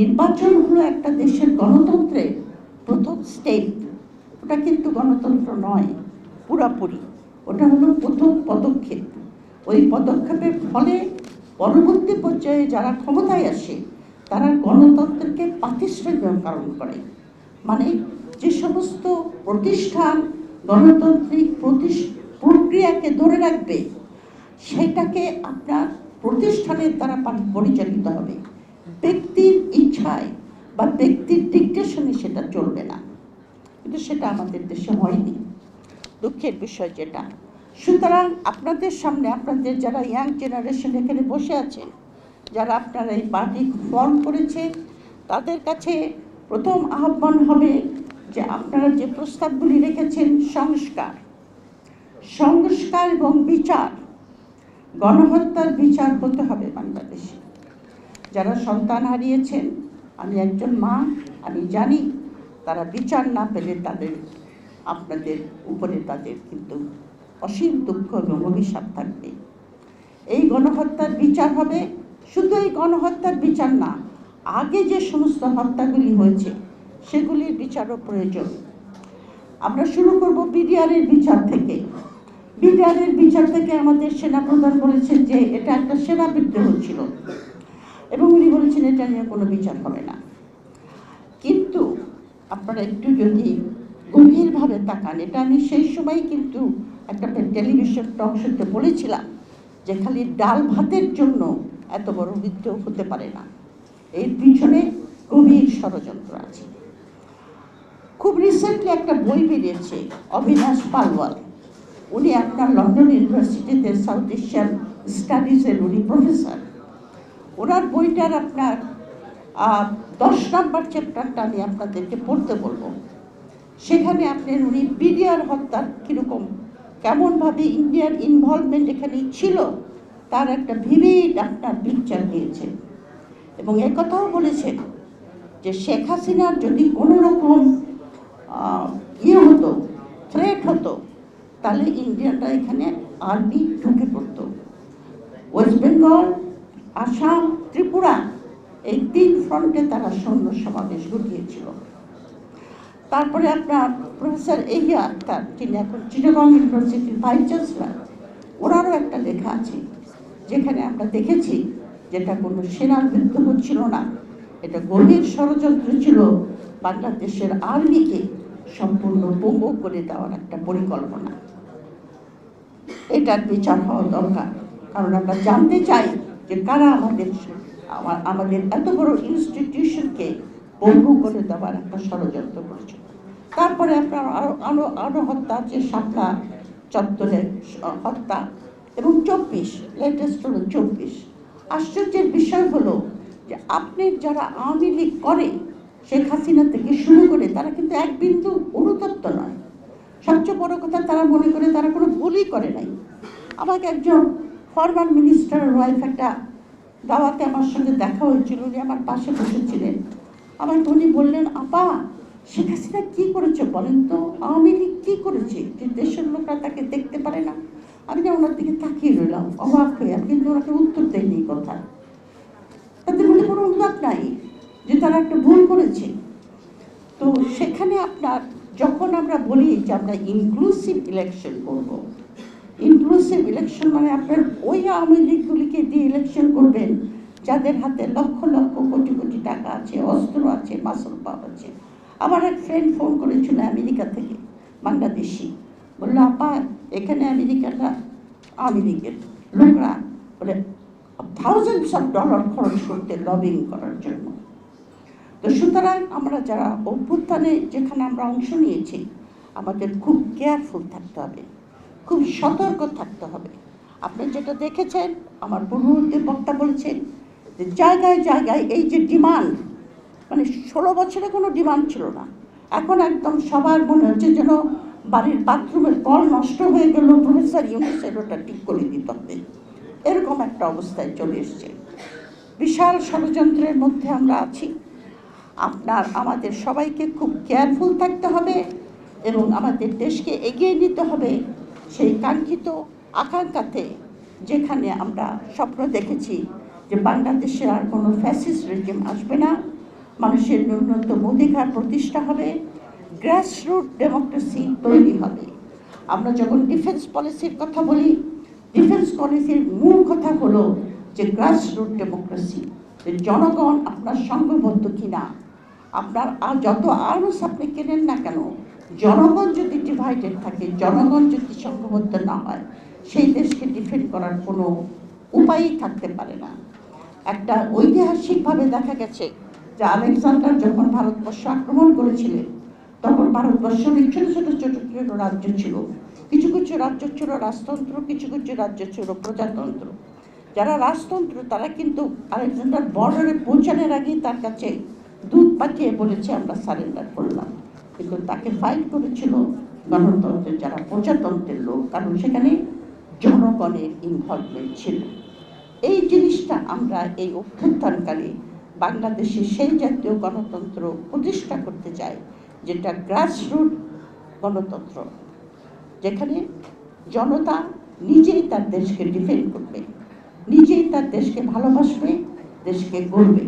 নির্বাচন হলো একটা দেশের গণতন্ত্রের প্রথম স্টেপ ওটা কিন্তু গণতন্ত্র নয়, পুরাপুরি। ওটা হলো প্রথম পদক্ষেপ। ওই পদক্ষেপের ফলে পরবর্তী পর্যায়ে যারা ক্ষমতায় আসে, তারা গণতন্ত্রকে কারণ করে। মানে যে সমস্ত প্রতিষ্ঠান গণতান্ত্রিক প্রক্রিয়াকে ধরে রাখবে, সেটাকে আপনার প্রতিষ্ঠানের দ্বারা পরিচালিত হবে। ব্যক্তির ইচ্ছায় বা ব্যক্তির ডিকটেশনে সেটা চলবে না। কিন্তু সেটা আমাদের দেশে হয়নি। দুঃখের বিষয় যেটা। সুতরাং আপনাদের সামনে আপনাদের যারা ইয়াং জেনারেশন এখানে বসে আছেন যারা আপনারা এই পার্টি ফর্ম করেছে, তাদের কাছে প্রথম আহ্বান হবে যে আপনারা যে প্রস্তাবগুলি রেখেছেন, সংস্কার। সংস্কার এবং বিচার, গণহত্যার বিচার করতে হবে বাংলাদেশে। যারা সন্তান হারিয়েছেন, আমি একজন মা, আমি জানি তারা বিচার না পেলে তাদের, আপনাদের উপরে তাদের কিন্তু অসীম দুঃখ এবং অভিশাপ থাকবে। এই গণহত্যার বিচার হবে, শুধু এই গণহত্যার বিচার না, আগে যে সমস্ত হত্যাগুলি হয়েছে, সেগুলির বিচারও প্রয়োজন। আমরা শুরু করব বিডিআরের বিচার থেকে। বিডিআরের বিচার থেকে আমাদের সেনাপ্রধান বলেছেন যে এটা একটা সেনা বিদ্রোহ ছিল। এবং উনি বলেছেন, এটা নিয়ে কোনো বিচার হবে না। কিন্তু আপনারা একটু যদি গভীরভাবে তাকান, এটা আমি সেই সময় কিন্তু একটা টেলিভিশন টক বলেছিলাম যে খালি ডাল ভাতের জন্য এত বড় বিদ্রোহ হতে পারে না। এর পিছনে গভীর ষড়যন্ত্র আছে। খুব রিসেন্টলি একটা বই বেরিয়েছে, অবিনাশ পালওয়াল। উনি আপনার লন্ডন ইউনিভার্সিটিতে সাউথ এশিয়ান স্টাডিজের উনি প্রফেসর ওনার বইটার আপনার দশ নম্বর চ্যাপ্টারটা আমি আপনাদেরকে পড়তে বলব। সেখানে আপনার উনি বিডিআর হত্যার কীরকম, কেমনভাবে ইন্ডিয়ার ইনভলভমেন্ট এখানে ছিল, তার একটা ভিভিড আপনার পিকচার দিয়েছেন এবং একথাও বলেছেন যে শেখ হাসিনার যদি কোনো রকম ইয়ে হতো থ্রেট হতো, তাহলে ইন্ডিয়ানরা এখানে আর্মি ঢুকে পড়তো। ওয়েস্ট বেঙ্গল আসাম ত্রিপুরা, এই তিন ফ্রন্টে তারা সৈন্য সমাবেশ ঘটিয়েছিল। তারপরে আপনার প্রফেসর এহিয়া আক্তার যিনি এখন চিটাগং ইউনিভার্সিটির ভাইস চ্যান্সেলার, ওনারও একটা লেখা আছে, যেখানে আমরা দেখেছি যেটা কোনো সেনার বিদ্রোহ ছিল না, এটা গভীর ষড়যন্ত্র ছিল, বাংলাদেশের আর্মিকে সম্পূর্ণ পঙ্গু করে দেওয়ার একটা পরিকল্পনা। এটার বিচার হওয়া দরকার, কারণ আমরা জানতে চাই যে কারা আমাদের আমাদের এত বড় ইনস্টিটিউশনকে পঙ্গু করে দেওয়ার একটা ষড়যন্ত্র করেছিল তারপরে আপনার আরও আরও আরও হত্যা আছে শাপলা চত্বরে হত্যা এবং চব্বিশ লেটেস্ট হলো চব্বিশ। আশ্চর্যের বিষয় হলো যে আপনি যারা আওয়ামী লীগ করে, শেখ হাসিনা থেকে শুরু করে, তারা কিন্তু এক বিন্দু অনুতপ্ত নয়। সবচেয়ে বড় কথা, তারা মনে করে তারা কোনো ভুলই করে নাই। আমাকে একজন ফরমার মিনিস্টারের ওয়াইফ একটা দাওয়াতে আমার সঙ্গে দেখা হয়েছিল উনি আমার পাশে বসেছিলেন। আমার উনি বললেন, আপা, শেখ হাসিনা কী করেছে বলেন তো? আওয়ামী লীগ কী করেছে? যে দেশের লোকরা তাকে দেখতে পারে না। আমি না ওনার দিকে তাকিয়ে রইলাম, অবাক হয়ে। আমি কিন্তু ওনাকে উত্তর দেয়নি কথা। তাদের মধ্যে কোনো অনুতাপ নাই যে তারা একটা ভুল করেছে। তো সেখানে আপনার, যখন আমরা বলি যে আমরা ইনক্লুসিভ ইলেকশন করব ইনক্লুসিভ ইলেকশন মানে আপনার ওই আওয়ামী লীগগুলিকে দিয়ে ইলেকশন করবেন, যাদের হাতে লক্ষ লক্ষ কোটি কোটি টাকা আছে, অস্ত্র আছে, মাসল পাপ আছে। আমার এক ফ্রেন্ড ফোন করেছিল আমেরিকা থেকে, বাংলাদেশি। বলল, আপা, এখানে আমেরিকাটা আওয়ামী লীগের লোকরা বলে থাউজেন্ডস অফ ডলার খরচ করতে লবিং করার জন্য। তো সুতরাং আমরা যারা অভ্যুত্থানে যেখানে আমরা অংশ নিয়েছি, আমাদের খুব কেয়ারফুল থাকতে হবে। খুব সতর্ক থাকতে হবে। আপনি যেটা দেখেছেন, আমার পূর্ববর্তী বক্তা বলেছেন যে জায়গায় জায়গায় এই যে ডিমান্ড মানে ষোলো বছরে কোনো ডিমান্ড ছিল না। এখন একদম সবার মনে হচ্ছে যেন বাড়ির বাথরুমের কল নষ্ট হয়ে গেল, প্রফেসর ইউনিসের ওটা ঠিক করে দিতে হবে। এরকম একটা অবস্থায় চলে এসছে। বিশাল ষড়যন্ত্রের মধ্যে আমরা আছি। আপনার, আমাদের সবাইকে খুব কেয়ারফুল থাকতে হবে এবং আমাদের দেশকে এগিয়ে নিতে হবে। সেই কাঙ্ক্ষিত আকাঙ্ক্ষাতে যেখানে আমরা স্বপ্ন দেখেছি যে বাংলাদেশে আর কোনো ফ্যাসিস রেজিম আসবে না, মানুষের ন্যূনতম অধিকার প্রতিষ্ঠা হবে গ্রাসরুট ডেমোক্রেসি তৈরি হবে। আমরা যখন ডিফেন্স পলিসির কথা বলি ডিফেন্স পলিসির মূল কথা হলো যে গ্রাসরুট ডেমোক্রেসি জনগণ আপনার সঙ্গবদ্ধ কিনা, আপনার আর যত আর্মস আপনি কেনেন না কেন জনগণ যদি ডিভাইডেড থাকে, জনগণ যদি সংঘবদ্ধ না হয়, সেই দেশকে ডিফেন্ড করার কোনো উপায়ই থাকতে পারে না। একটা ঐতিহাসিকভাবে দেখা গেছে যে আলেকজান্ডার যখন ভারতবর্ষ আক্রমণ করেছিলেন, তখন ভারতবর্ষ অনেক ছোট ছোট ছোট ছোট রাজ্য ছিল। কিছু কিছু রাজ্য ছিল রাজতন্ত্র, কিছু কিছু রাজ্য ছিল প্রজাতন্ত্র। যারা রাজতন্ত্র, তারা কিন্তু আলেকজান্ডার বর্ডারে পৌঁছানোর আগেই তার কাছে দুধ পাঠিয়ে বলেছে, আমরা সারেন্ডার করলাম। কিন্তু তাকে ফাইল করেছিল গণতন্ত্রের যারা প্রজাতন্ত্রের লোক, কারণ সেখানে জনগণের ইনভলভমেন্ট ছিল। এই জিনিসটা আমরা এই অভ্যুত্থানকালে বাংলাদেশে সেই জাতীয় গণতন্ত্র প্রতিষ্ঠা করতে চাই, যেটা গ্রাসরুট গণতন্ত্র, যেখানে জনতা নিজেই তার দেশকে ডিফেন্ড করবে, নিজেই তার দেশকে ভালোবাসবে, দেশকে গড়বে।